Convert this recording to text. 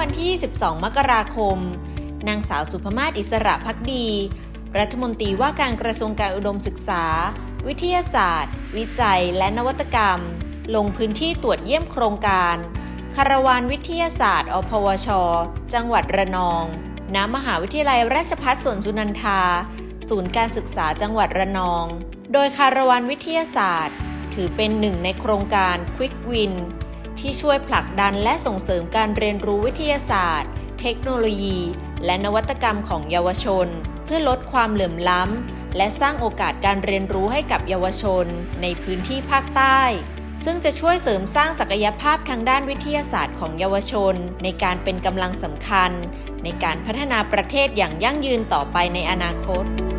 วันที่ 22 มกราคม นางสาวสุภมาศอิสระพักดี รัฐมนตรีว่าการกระทรวงการอุดมศึกษา วิทยาศาสตร์ วิจัย และนวัตกรรม ลงพื้นที่ตรวจเยี่ยมโครงการคาราวานวิทยาศาสตร์ อพวช จังหวัดระนอง ณ มหาวิทยาลัยราชภัฏสวนสุนันทา ศูนย์การศึกษาจังหวัดระนอง โดยคาราวานวิทยาศาสตร์ ถือเป็นหนึ่งในโครงการ Quick Win ที่ช่วยผลักดันและส่งเสริมการเรียนรู้วิทยาศาสตร์ เทคโนโลยี และนวัตกรรมของเยาวชน เพื่อลดความเหลื่อมล้ำ และสร้างโอกาสการเรียนรู้ให้กับเยาวชน ในพื้นที่ภาคใต้ ซึ่งจะช่วยเสริมสร้างศักยภาพทางด้านวิทยาศาสตร์ของเยาวชน ในการเป็นกำลังสำคัญ ในการพัฒนาประเทศอย่างยั่งยืนต่อไปในอนาคต